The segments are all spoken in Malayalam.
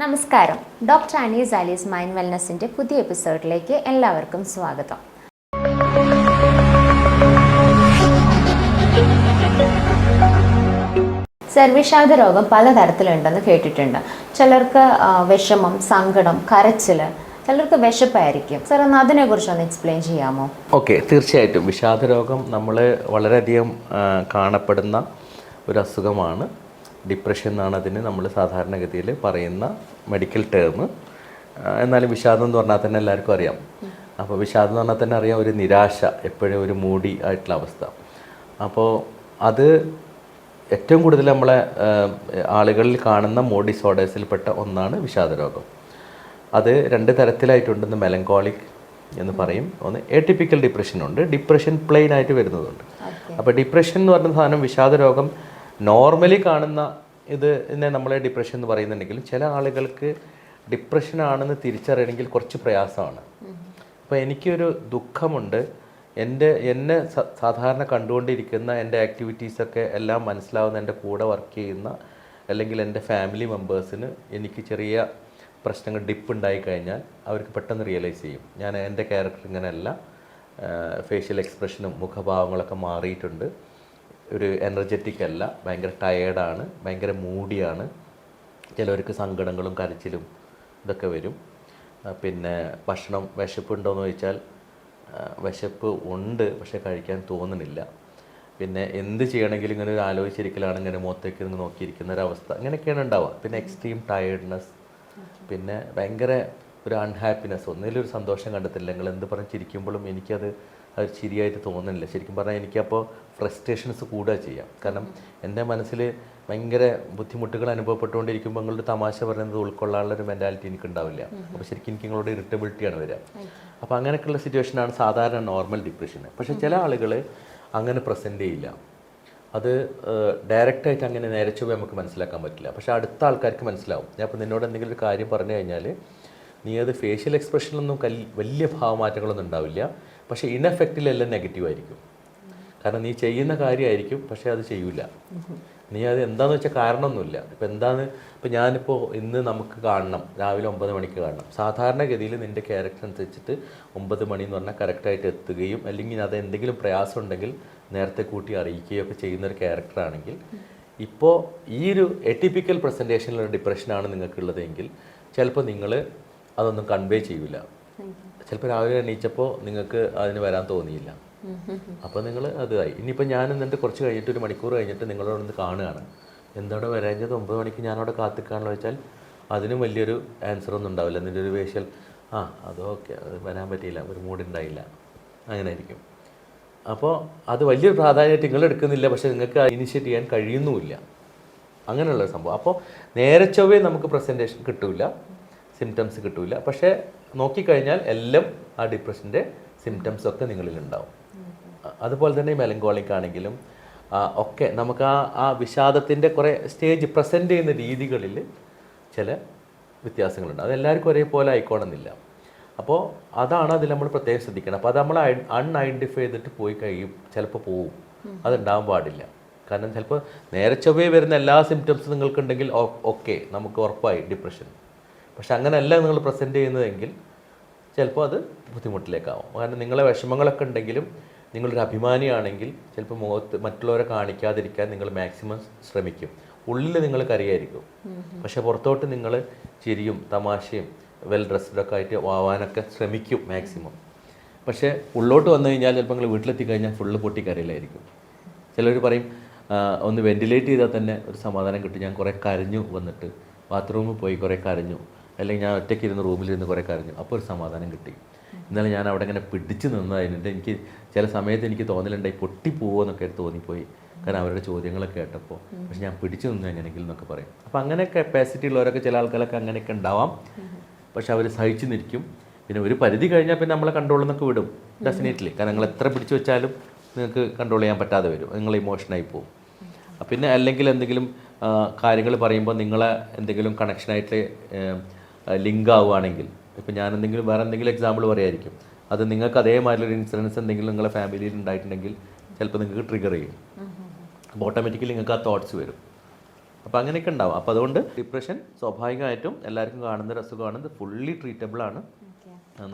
നമസ്കാരം. ഡോക്ടർ അനീസ് അലീസ് മൈൻഡ് വെൽനസിന്റെ പുതിയ എപ്പിസോഡിലേക്ക് എല്ലാവർക്കും സ്വാഗതം. സർവിഷാദ രോഗം പലതരത്തിലുണ്ടെന്ന് കേട്ടിട്ടുണ്ട്. ചിലർക്ക് വിഷമം സങ്കടം കരച്ചിൽ ചിലർക്ക് വിശപ്പായിരിക്കും. സാർ ഒന്ന് അതിനെക്കുറിച്ച് ഒന്ന് എക്സ്പ്ലെയിൻ ചെയ്യാമോ? ഓക്കെ തീർച്ചയായിട്ടും. വിഷാദരോഗം നമ്മൾ വളരെയധികം കാണപ്പെടുന്ന ഒരു അസുഖമാണ്. ഡിപ്രഷൻ എന്നാണ് അതിന് നമ്മൾ സാധാരണഗതിയിൽ പറയുന്ന മെഡിക്കൽ ടേം എന്നാലും വിഷാദം എന്ന് പറഞ്ഞാൽ തന്നെ എല്ലാവർക്കും അറിയാം. അപ്പോൾ വിഷാദം എന്ന് പറഞ്ഞാൽ തന്നെ അറിയാം ഒരു നിരാശ എപ്പോഴും ഒരു മൂടി ആയിട്ടുള്ള അവസ്ഥ. അപ്പോൾ അത് ഏറ്റവും കൂടുതൽ നമ്മളെ ആളുകളിൽ കാണുന്ന മൂഡ് ഡിസോർഡേഴ്സിൽപ്പെട്ട ഒന്നാണ് വിഷാദരോഗം. അത് രണ്ട് തരത്തിലായിട്ടുണ്ടെന്ന് മെലങ്കോളിക് എന്ന് പറയും. ഒന്ന് എട്ടിപ്പിക്കൽ ഡിപ്രഷൻ ഉണ്ട്. ഡിപ്രഷൻ പ്ലെയിൻ ആയിട്ട് വരുന്നതുണ്ട്. അപ്പോൾ ഡിപ്രഷൻ എന്ന് പറഞ്ഞ സാധനം വിഷാദ രോഗം നോർമലി കാണുന്ന ഇത് നമ്മളെ ഡിപ്രഷൻ എന്ന് പറയുന്നുണ്ടെങ്കിലും ചില ആളുകൾക്ക് ഡിപ്രഷൻ ആണെന്ന് തിരിച്ചറിയണമെങ്കിൽ കുറച്ച് പ്രയാസമാണ്. അപ്പോൾ എനിക്കൊരു ദുഃഖമുണ്ട്. എന്റെ എന്നെ സാധാരണ കണ്ടുകൊണ്ടിരിക്കുന്ന എന്റെ ആക്ടിവിറ്റീസൊക്കെ എല്ലാം മനസ്സിലാവുന്ന എന്റെ കൂടെ വർക്ക് ചെയ്യുന്ന അല്ലെങ്കിൽ എന്റെ ഫാമിലി മെമ്പേഴ്സിന് എനിക്ക് ചെറിയ പ്രശ്നങ്ങൾ ഡിപ്പ് ഉണ്ടായി കഴിഞ്ഞാൽ അവർക്ക് പെട്ടെന്ന് റിയലൈസ് ചെയ്യും. ഞാൻ എന്റെ ക്യാരക്ടർ ഇങ്ങനെയല്ല. ഫേഷ്യൽ എക്സ്പ്രഷനും മുഖഭാവങ്ങളൊക്കെ മാറിയിട്ടുണ്ട്. ഒരു എനർജറ്റിക് അല്ല ഭയങ്കര ടയേർഡാണ് ഭയങ്കര മൂഡിയാണ് ചിലവർക്ക് സങ്കടങ്ങളും കരച്ചിലും ഇതൊക്കെ വരും. പിന്നെ ഭക്ഷണം വിശപ്പുണ്ടോയെന്ന് ചോദിച്ചാൽ വിശപ്പ് ഉണ്ട് പക്ഷെ കഴിക്കാൻ തോന്നുന്നില്ല. പിന്നെ എന്ത് ചെയ്യണമെങ്കിലും ഇങ്ങനെ ഒരു ആലോചിച്ചിരിക്കലാണ് ഇങ്ങനെ മുഖത്തേക്ക് ഇങ്ങനെ നോക്കിയിരിക്കുന്ന ഒരു അവസ്ഥ അങ്ങനെയൊക്കെയാണ് ഉണ്ടാവുക. പിന്നെ എക്സ്ട്രീം ടയേർഡ്നെസ് പിന്നെ ഭയങ്കര ഒരു അൺഹാപ്പിനെസ് ഒന്നിലും ഒരു സന്തോഷം കണ്ടെത്തില്ല. നിങ്ങൾ എന്ത് പറഞ്ഞ് ചിരിക്കുമ്പോഴും എനിക്കത് അത് ശരിയായിട്ട് തോന്നുന്നില്ല. ശരിക്കും പറഞ്ഞാൽ എനിക്കപ്പോൾ ഫ്രസ്ട്രേഷൻസ് കൂടുക ചെയ്യാം. കാരണം എന്റെ മനസ്സിൽ ഭയങ്കര ബുദ്ധിമുട്ടുകൾ അനുഭവപ്പെട്ടുകൊണ്ടിരിക്കുമ്പോൾ നിങ്ങളുടെ തമാശ പറയുന്നത് ഉൾക്കൊള്ളാനുള്ള ഒരു മെന്റാലിറ്റി എനിക്ക് ഉണ്ടാവില്ല അപ്പോൾ ശരിക്കും എനിക്ക് നിങ്ങളോട് ഇറിറ്റബിലിറ്റിയാണ് വരിക. അപ്പോൾ അങ്ങനെയൊക്കെയുള്ള സിറ്റുവേഷനാണ് സാധാരണ നോർമൽ ഡിപ്രഷന് പക്ഷേ ചില ആളുകൾ അങ്ങനെ പ്രസന്റ് ചെയ്യില്ല. അത് ഡയറക്റ്റായിട്ട് അങ്ങനെ നേരെ ചൊവ്വേ നമുക്ക് മനസ്സിലാക്കാൻ പറ്റില്ല. പക്ഷേ അടുത്ത ആൾക്കാർക്ക് മനസ്സിലാവും. ഞാൻ ഇപ്പോൾ നിന്നോട് എന്തെങ്കിലും ഒരു കാര്യം പറഞ്ഞു കഴിഞ്ഞാൽ നീ അത് ഫേഷ്യൽ എക്സ്പ്രഷനിലൊന്നും കൽ വലിയ ഭാവമാറ്റങ്ങളൊന്നും ഉണ്ടാവില്ല. പക്ഷേ ഇൻഎഫക്റ്റിലെല്ലാം നെഗറ്റീവ് ആയിരിക്കും. കാരണം നീ ചെയ്യുന്ന കാര്യമായിരിക്കും പക്ഷേ അത് ചെയ്യൂല. നീ അത് എന്താണെന്ന് വെച്ചാൽ കാരണമൊന്നുമില്ല ഇപ്പം എന്താണ് ഇപ്പം ഞാനിപ്പോൾ ഇന്ന് നമുക്ക് കാണണം രാവിലെ ഒമ്പത് മണിക്ക് കാണണം. സാധാരണഗതിയിൽ നിന്റെ ക്യാരക്ടർ അനുസരിച്ചിട്ട് ഒമ്പത് മണി എന്ന് പറഞ്ഞാൽ കറക്റ്റായിട്ട് എത്തുകയും അല്ലെങ്കിൽ അത് എന്തെങ്കിലും പ്രയാസം ഉണ്ടെങ്കിൽ നേരത്തെ കൂട്ടി അറിയിക്കുകയോ ഒക്കെ ചെയ്യുന്ന ഒരു ക്യാരക്ടറാണെങ്കിൽ ഇപ്പോൾ ഈ ഒരു എറ്റിപ്പിക്കൽ പ്രസന്റേഷനിലുള്ള ഡിപ്രഷനാണ് നിങ്ങൾക്കുള്ളതെങ്കിൽ ചിലപ്പോൾ നിങ്ങൾ അതൊന്നും കൺവേ ചെയ്യൂല. ചിലപ്പോൾ രാവിലെ എണീച്ചപ്പോൾ നിങ്ങൾക്ക് അതിന് വരാൻ തോന്നിയില്ല. അപ്പോൾ നിങ്ങൾ അതായി. ഇനിയിപ്പോൾ ഞാൻ എന്നിട്ട് കുറച്ച് കഴിഞ്ഞിട്ട് ഒരു മണിക്കൂർ കഴിഞ്ഞിട്ട് നിങ്ങളോട് ഒന്ന് കാണുകയാണ്. എന്തവിടെ വരാഞ്ഞത് ഒമ്പത് മണിക്ക് ഞാനവിടെ കാത്തിക്കാണെന്ന് വെച്ചാൽ അതിനും വലിയൊരു ആൻസർ ഒന്നും ഉണ്ടാവില്ല. എന്റെ ഒരു വേഷ്യൽ ആ അത് വരാൻ പറ്റിയില്ല. ഒരു മൂഡ് ഉണ്ടായില്ല. അങ്ങനെ ആയിരിക്കും. അപ്പോൾ അത് വലിയൊരു പ്രാധാന്യമായിട്ട് നിങ്ങൾ എടുക്കുന്നില്ല. പക്ഷേ നിങ്ങൾക്ക് ഇനിഷ്യേറ്റ് ചെയ്യാൻ കഴിയുന്നുമില്ല. അങ്ങനെയുള്ള സംഭവം. അപ്പോൾ നേരെ ചൊവ്വേ നമുക്ക് പ്രസന്റേഷൻ കിട്ടൂല. സിംറ്റംസ് കിട്ടൂല. പക്ഷേ നോക്കിക്കഴിഞ്ഞാൽ എല്ലാം ആ ഡിപ്രഷന്റെ സിംറ്റംസ് ഒക്കെ നിങ്ങളിൽ ഉണ്ടാവും അതുപോലെ തന്നെ ഈ മെലങ്കോളിക് ആണെങ്കിലും ഒക്കെ നമുക്ക് ആ ആ വിഷാദത്തിന്റെ കുറേ സ്റ്റേജ് പ്രസന്റ് ചെയ്യുന്ന രീതികളിൽ ചില വ്യത്യാസങ്ങളുണ്ട്. അത് എല്ലാവർക്കും ഒരേപോലെ ആയിക്കോണമെന്നില്ല. അപ്പോൾ അതാണ് അതിൽ നമ്മൾ പ്രത്യേകം ശ്രദ്ധിക്കണം. അപ്പോൾ അത് നമ്മൾ അൺഐഡന്റിഫൈ ചെയ്തിട്ട് പോയി കഴിയും. ചിലപ്പോൾ പോവും. അതുണ്ടാവാൻ പാടില്ല. കാരണം ചിലപ്പോൾ നേരെ ചൊവ്വേ വരുന്ന എല്ലാ സിംറ്റംസും നിങ്ങൾക്കുണ്ടെങ്കിൽ ഓക്കെ നമുക്ക് ഉറപ്പായി ഡിപ്രഷൻ പക്ഷെ അങ്ങനെയല്ല നിങ്ങൾ പ്രസന്റ് ചെയ്യുന്നതെങ്കിൽ ചിലപ്പോൾ അത് ബുദ്ധിമുട്ടിലേക്കാവും. കാരണം നിങ്ങളെ വിഷമങ്ങളൊക്കെ ഉണ്ടെങ്കിലും നിങ്ങളൊരു അഭിമാനിയാണെങ്കിൽ ചിലപ്പോൾ മുഖത്ത് മറ്റുള്ളവരെ കാണിക്കാതിരിക്കാൻ നിങ്ങൾ മാക്സിമം ശ്രമിക്കും. ഉള്ളിൽ നിങ്ങൾ കരയായിരിക്കും. പക്ഷെ പുറത്തോട്ട് നിങ്ങൾ ചിരിയും തമാശയും വെൽ ഡ്രസ്ഡൊക്കെ ആയിട്ട് ആവാനൊക്കെ ശ്രമിക്കും മാക്സിമം പക്ഷേ ഉള്ളോട്ട് വന്നു കഴിഞ്ഞാൽ ചിലപ്പോൾ നിങ്ങൾ വീട്ടിലെത്തി കഴിഞ്ഞാൽ ഫുള്ള് പൊട്ടി കരയിലായിരിക്കും. ചിലർ പറയും ഒന്ന് വെന്റിലേറ്റ് ചെയ്താൽ തന്നെ ഒരു സമാധാനം കിട്ടും. ഞാൻ കുറേ കരഞ്ഞു വന്നിട്ട്. ബാത്റൂമിൽ പോയി കുറേ കരഞ്ഞു. അല്ലെങ്കിൽ ഞാൻ ഒറ്റയ്ക്ക് ഇരുന്ന് റൂമിലിരുന്ന് കുറേ കരഞ്ഞു. അപ്പോൾ ഒരു സമാധാനം കിട്ടി. ഇന്നലെ ഞാൻ അവിടെ ഇങ്ങനെ പിടിച്ച് നിന്നതിനുണ്ട് എനിക്ക് ചില സമയത്ത് എനിക്ക് തോന്നലുണ്ടായി പൊട്ടിപ്പോവോ എന്നൊക്കെ തോന്നിപ്പോയി. കാരണം അവരുടെ ചോദ്യങ്ങളൊക്കെ കേട്ടപ്പോൾ പക്ഷെ ഞാൻ പിടിച്ചു നിന്നു എങ്ങനെയെങ്കിലും എന്നൊക്കെ പറയും. അപ്പോൾ അങ്ങനെ കപ്പാസിറ്റി ഉള്ളവരൊക്കെ ചില ആൾക്കാരൊക്കെ അങ്ങനെയൊക്കെ ഉണ്ടാവാം. പക്ഷെ അവർ സഹിച്ചു നിൽക്കും. പിന്നെ ഒരു പരിധി കഴിഞ്ഞാൽ പിന്നെ നമ്മളെ കൺട്രോളിൽ വിടും. ഡെഫിനറ്റ്ലി കാരണം നിങ്ങൾ എത്ര പിടിച്ചു വെച്ചാലും നിങ്ങൾക്ക് കൺട്രോൾ ചെയ്യാൻ പറ്റാതെ വരും. നിങ്ങൾ ഇമോഷനായി പോകും പിന്നെ അല്ലെങ്കിൽ എന്തെങ്കിലും കാര്യങ്ങൾ പറയുമ്പോൾ നിങ്ങളെ എന്തെങ്കിലും കണക്ഷനായിട്ട് ലിങ്ക് ആവുകയാണെങ്കിൽ ഇപ്പം ഞാൻ എന്തെങ്കിലും വേറെ എന്തെങ്കിലും എക്സാമ്പിൾ പറയായിരിക്കും. അത് നിങ്ങൾക്ക് അതേമാതിരി ഒരു ഇൻസിഡൻസ് എന്തെങ്കിലും നിങ്ങളുടെ ഫാമിലിയിൽ ഉണ്ടായിട്ടുണ്ടെങ്കിൽ ചിലപ്പോൾ നിങ്ങൾക്ക് ട്രിഗർ ചെയ്യും. അപ്പോൾ ഓട്ടോമാറ്റിക്കലി നിങ്ങൾക്ക് ആ തോട്ട്സ് വരും. അപ്പോൾ അങ്ങനെയൊക്കെ ഉണ്ടാവും. അപ്പോൾ അതുകൊണ്ട് ഡിപ്രഷൻ സ്വാഭാവികമായിട്ടും എല്ലാവർക്കും കാണുന്ന ഒരു അസുഖമാണ്. ഇത് ഫുള്ളി ട്രീറ്റബിൾ ആണ്.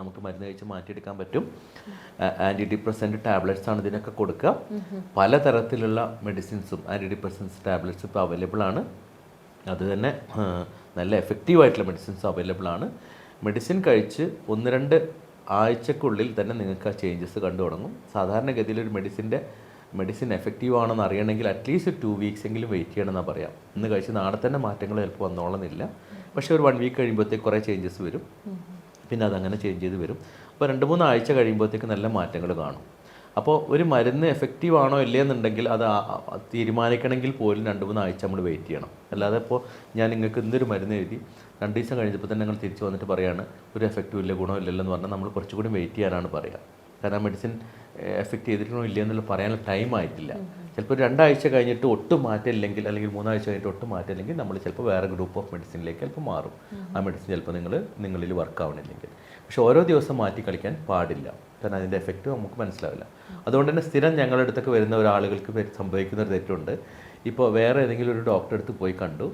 നമുക്ക് മരുന്ന് കഴിച്ച് മാറ്റിയെടുക്കാൻ പറ്റും. ആന്റി ഡിപ്രസന്റ് ടാബ്ലറ്റ്സ് ആണ് ഇതിനൊക്കെ കൊടുക്കുക. പലതരത്തിലുള്ള മെഡിസിൻസും ആന്റി ഡിപ്രസൻസ് ടാബ്ലറ്റ്സ് ഇപ്പോൾ അവൈലബിൾ ആണ്. അത് തന്നെ നല്ല എഫക്റ്റീവ് ആയിട്ടുള്ള മെഡിസിൻസ് അവൈലബിൾ ആണ്. മെഡിസിൻ കഴിച്ച് ഒന്ന് രണ്ട് ആഴ്ചക്കുള്ളിൽ തന്നെ നിങ്ങൾക്ക് ആ ചേഞ്ചസ് കണ്ടു തുടങ്ങും. സാധാരണഗതിയിൽ ഒരു മെഡിസിന്റെ മെഡിസിൻ എഫക്റ്റീവ് ആണെന്ന് അറിയണമെങ്കിൽ അറ്റ്ലീസ്റ്റ് ടു വീക്സ് എങ്കിലും വെയിറ്റ് ചെയ്യണമെന്നാണ് പറയാം. ഇന്ന് കഴിച്ച് നാളെ തന്നെ മാറ്റങ്ങൾ ചിലപ്പോൾ വന്നോളന്നില്ല. പക്ഷേ ഒരു വൺ വീക്ക് കഴിയുമ്പോഴത്തേക്ക് കുറേ ചേഞ്ചസ് വരും. പിന്നെ അതങ്ങനെ ചേഞ്ച് ചെയ്ത് വരും. അപ്പോൾ രണ്ട് മൂന്ന് ആഴ്ച കഴിയുമ്പോഴത്തേക്ക് നല്ല മാറ്റങ്ങൾ കാണും. അപ്പോൾ ഒരു മരുന്ന് എഫക്റ്റീവ് ആണോ ഇല്ലേ എന്നുണ്ടെങ്കിൽ അത് തീരുമാനിക്കണമെങ്കിൽ പോലും രണ്ട് മൂന്ന് ആഴ്ച നമ്മൾ വെയിറ്റ് ചെയ്യണം. അല്ലാതെ ഇപ്പോൾ ഞാൻ നിങ്ങൾക്ക് എന്തൊരു മരുന്ന് എഴുതി രണ്ട് ദിവസം കഴിഞ്ഞപ്പോൾ തന്നെ നിങ്ങൾ തിരിച്ചു വന്നിട്ട് പറയാണ് ഒരു എഫക്റ്റും ഇല്ല ഗുണമില്ലല്ലോ എന്ന് പറഞ്ഞാൽ നമ്മൾ കുറച്ചുകൂടി വെയിറ്റ് ചെയ്യാനാണ് പറയുക. കാരണം മെഡിസിൻ എഫക്റ്റ് ചെയ്തിട്ടുണ്ടോ ഇല്ലയെന്നുള്ള പറയാനുള്ള ടൈം ആയിട്ടില്ല. ചിലപ്പോൾ രണ്ടാഴ്ച കഴിഞ്ഞിട്ട് ഒട്ടും മാറ്റില്ലെങ്കിൽ അല്ലെങ്കിൽ മൂന്നാഴ്ച കഴിഞ്ഞിട്ട് ഒട്ടും മാറ്റില്ലെങ്കിൽ നമ്മൾ ചിലപ്പോൾ വേറെ ഗ്രൂപ്പ് ഓഫ് മെഡിസിനിലേക്ക് ചിലപ്പോൾ മാറും. ആ മെഡിസിൻ ചിലപ്പോൾ നിങ്ങൾ നിങ്ങളിൽ വർക്ക് ആവണില്ലെങ്കിൽ. പക്ഷെ ഓരോ ദിവസം മാറ്റി കളിക്കാൻ പാടില്ല. കാരണം അതിന്റെ എഫക്റ്റ് നമുക്ക് മനസ്സിലാവില്ല. അതുകൊണ്ട് തന്നെ സ്ഥിരം ഞങ്ങളുടെ അടുത്തൊക്കെ വരുന്ന ഒരാളുകൾക്ക് സംഭവിക്കുന്ന ഒരു തെറ്റുണ്ട്. ഇപ്പോൾ വേറെ ഏതെങ്കിലും ഒരു ഡോക്ടറെ അടുത്ത് പോയി കണ്ടു.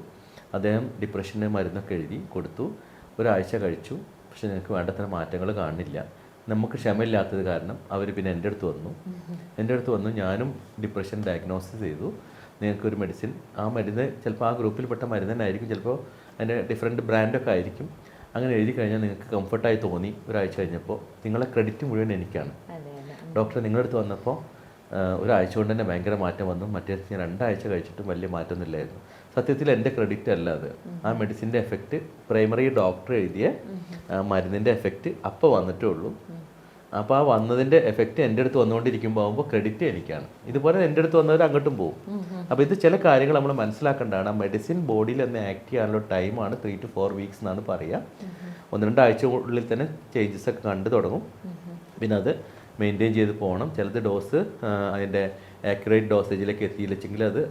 അദ്ദേഹം ഡിപ്രഷന് മരുന്നൊക്കെ എഴുതി കൊടുത്തു. ഒരാഴ്ച കഴിച്ചു. പക്ഷെ നിങ്ങൾക്ക് വേണ്ടത്ര മാറ്റങ്ങൾ കാണില്ല. നമുക്ക് ക്ഷമയില്ലാത്തത് കാരണം അവർ പിന്നെ എന്റെ അടുത്ത് വന്നു. എന്റെ അടുത്ത് വന്നു ഞാനും ഡിപ്രഷൻ ഡയഗ്നോസിസ് ചെയ്തു. നിങ്ങൾക്കൊരു മെഡിസിൻ ആ മരുന്ന് ചിലപ്പോൾ ആ ഗ്രൂപ്പിൽപ്പെട്ട മരുന്ന് തന്നെ ആയിരിക്കും ചിലപ്പോൾ അതിന്റെ ഡിഫറെന്റ് ബ്രാൻഡൊക്കെ ആയിരിക്കും. അങ്ങനെ എഴുതി കഴിഞ്ഞാൽ നിങ്ങൾക്ക് കംഫർട്ടായി തോന്നി ഒരാഴ്ച കഴിഞ്ഞപ്പോൾ നിങ്ങളെ ക്രെഡിറ്റ് മുഴുവൻ എനിക്കാണ്. ഡോക്ടർ നിങ്ങളുടെ അടുത്ത് വന്നപ്പോൾ ഒരാഴ്ച കൊണ്ട് തന്നെ ഭയങ്കര മാറ്റം വന്നു. മറ്റേ ഞാൻ രണ്ടാഴ്ച കഴിച്ചിട്ടും വലിയ മാറ്റമൊന്നുമില്ലായിരുന്നു സത്യത്തിൽ എന്റെ ക്രെഡിറ്റ് അല്ല അത്. ആ മെഡിസിന്റെ എഫക്റ്റ് പ്രൈമറി ഡോക്ടർ എഴുതിയ ആ, മരുന്നിന്റെ എഫക്റ്റ് അപ്പോൾ വന്നിട്ടേ ഉള്ളൂ. അപ്പോൾ ആ വന്നതിന്റെ എഫക്റ്റ് എന്റെ അടുത്ത് വന്നുകൊണ്ടിരിക്കുമ്പോൾ ആകുമ്പോൾ ക്രെഡിറ്റ് എനിക്കാണ്. ഇതുപോലെ എന്റെ അടുത്ത് വന്നവർ അങ്ങോട്ടും പോകും അപ്പോൾ ഇത് ചില കാര്യങ്ങൾ നമ്മൾ മനസ്സിലാക്കേണ്ടതാണ്. മെഡിസിൻ ബോഡിയിൽ ഒന്ന് ആക്ട് ചെയ്യാനുള്ള ടൈമാണ് ത്രീ ടു ഫോർ വീക്സ് എന്നാണ് പറയുക. ഒന്ന് രണ്ടാഴ്ച ഉള്ളിൽ തന്നെ ചേഞ്ചസ് ഒക്കെ കണ്ടു തുടങ്ങും. പിന്നെ അത് മെയിന്റെയിൻ ചെയ്ത് പോകണം. ചിലത് ഡോസ് അതിന്റെ ആക്യുറേറ്റ് ഡോസേജിലേക്ക് എത്തിയില്ലെങ്കിൽ അത്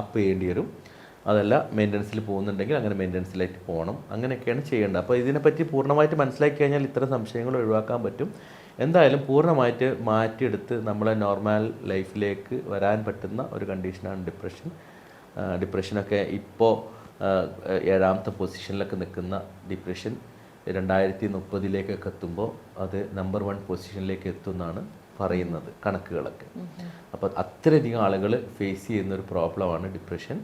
അപ്പ് ചെയ്യേണ്ടി വരും. അതല്ല മെയിന്റനൻസിൽ പോകുന്നുണ്ടെങ്കിൽ അങ്ങനെ മെയിന്റനൻസിലേക്ക് പോകണം. അങ്ങനെയൊക്കെയാണ് ചെയ്യേണ്ടത്. അപ്പോൾ ഇതിനെപ്പറ്റി പൂർണമായിട്ട് മനസ്സിലാക്കി കഴിഞ്ഞാൽ ഇത്തരം സംശയങ്ങൾ ഒഴിവാക്കാൻ പറ്റും. എന്തായാലും പൂർണമായിട്ട് മാറ്റിയെടുത്ത് നമ്മളെ നോർമൽ ലൈഫിലേക്ക് വരാൻ പറ്റുന്ന ഒരു കണ്ടീഷനാണ് ഡിപ്രഷൻ ഡിപ്രഷനൊക്കെ ഇപ്പോൾ ഏഴാമത്തെ പൊസിഷനിലൊക്കെ നിൽക്കുന്ന ഡിപ്രഷൻ രണ്ടായിരത്തി മുപ്പതിലേക്കൊക്കെ എത്തുമ്പോൾ അത് നമ്പർ വൺ പൊസിഷനിലേക്ക് എത്തുമെന്നാണ് പറയുന്നത് കണക്കുകളൊക്കെ. അപ്പോൾ അത്രയധികം ആളുകൾ ഫേസ് ചെയ്യുന്ന ഒരു പ്രോബ്ലമാണ് ഡിപ്രഷൻ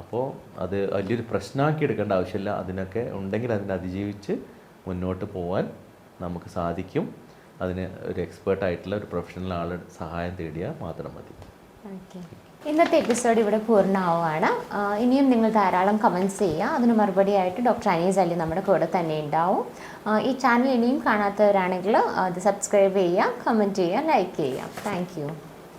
അപ്പോൾ അത് വലിയൊരു പ്രശ്നമാക്കി എടുക്കേണ്ട ആവശ്യമില്ല. അതിനൊക്കെ ഉണ്ടെങ്കിൽ അതിനെ അതിജീവിച്ച് മുന്നോട്ട് പോകാൻ നമുക്ക് സാധിക്കും. അതിന് ഒരു എക്സ്പേർട്ടായിട്ടുള്ള ഒരു പ്രൊഫഷണൽ ആളുടെ സഹായം തേടിയാൽ മാത്രം മതി. ഇന്നത്തെ എപ്പിസോഡ് ഇവിടെ പൂർണമാവുകയാണ്. ഇനിയും നിങ്ങൾ ധാരാളം കമൻസ് ചെയ്യുക. അതിന് മറുപടിയായിട്ട് ഡോക്ടർ അനീസ് അലി നമ്മുടെ കൂടെ തന്നെ ഉണ്ടാവും. ഈ ചാനൽ ഇനിയും കാണാത്തവരാണെങ്കിൽ അത് സബ്സ്ക്രൈബ് ചെയ്യുക കമന്റ് ചെയ്യുക ലൈക്ക് ചെയ്യുക. താങ്ക്